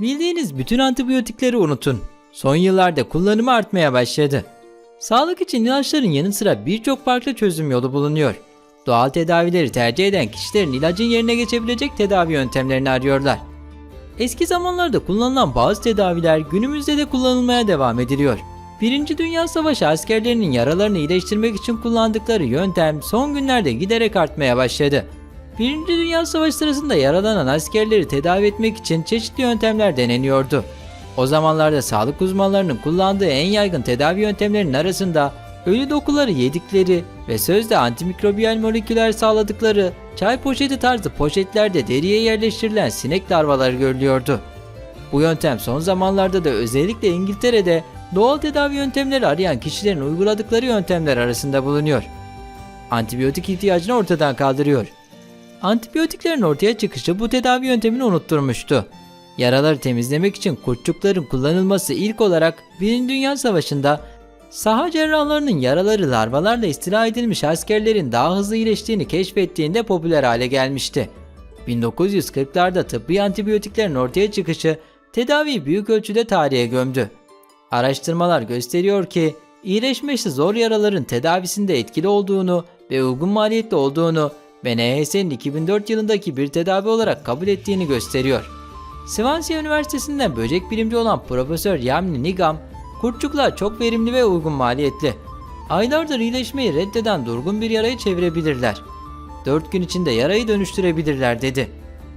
Bildiğiniz bütün antibiyotikleri unutun. Son yıllarda kullanımı artmaya başladı. Sağlık için ilaçların yanı sıra birçok farklı çözüm yolu bulunuyor. Doğal tedavileri tercih eden kişilerin ilacın yerine geçebilecek tedavi yöntemlerini arıyorlar. Eski zamanlarda kullanılan bazı tedaviler günümüzde de kullanılmaya devam ediliyor. Birinci Dünya Savaşı askerlerinin yaralarını iyileştirmek için kullandıkları yöntem son günlerde giderek artmaya başladı. Birinci Dünya Savaşı sırasında yaralanan askerleri tedavi etmek için çeşitli yöntemler deneniyordu. O zamanlarda sağlık uzmanlarının kullandığı en yaygın tedavi yöntemlerinin arasında ölü dokuları yedikleri ve sözde antimikrobiyal moleküler sağladıkları çay poşeti tarzı poşetlerde deriye yerleştirilen sinek larvaları görülüyordu. Bu yöntem son zamanlarda da özellikle İngiltere'de doğal tedavi yöntemleri arayan kişilerin uyguladıkları yöntemler arasında bulunuyor. Antibiyotik ihtiyacını ortadan kaldırıyor. Antibiyotiklerin ortaya çıkışı bu tedavi yöntemini unutturmuştu. Yaraları temizlemek için kurtçukların kullanılması ilk olarak 1. Dünya Savaşı'nda saha cerrahlarının yaraları larvalarla istila edilmiş askerlerin daha hızlı iyileştiğini keşfettiğinde popüler hale gelmişti. 1940'larda tıbbi antibiyotiklerin ortaya çıkışı tedaviyi büyük ölçüde tarihe gömdü. Araştırmalar gösteriyor ki iyileşmesi zor yaraların tedavisinde etkili olduğunu ve uygun maliyetli olduğunu ve NHS'nin 2004 yılındaki bir tedavi olarak kabul ettiğini gösteriyor. Swansea Üniversitesi'nden böcek bilimci olan Profesör Yamni Nigam, kurtçuklar çok verimli ve uygun maliyetli. Aylardır iyileşmeyi reddeden durgun bir yarayı çevirebilirler. 4 gün içinde yarayı dönüştürebilirler dedi.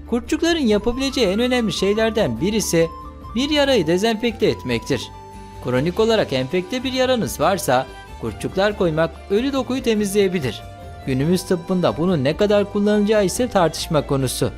Kurtçukların yapabileceği en önemli şeylerden birisi bir yarayı dezenfekte etmektir. Kronik olarak enfekte bir yaranız varsa kurtçuklar koymak ölü dokuyu temizleyebilir. Günümüz tıbbında bunun ne kadar kullanılacağı ise tartışma konusu.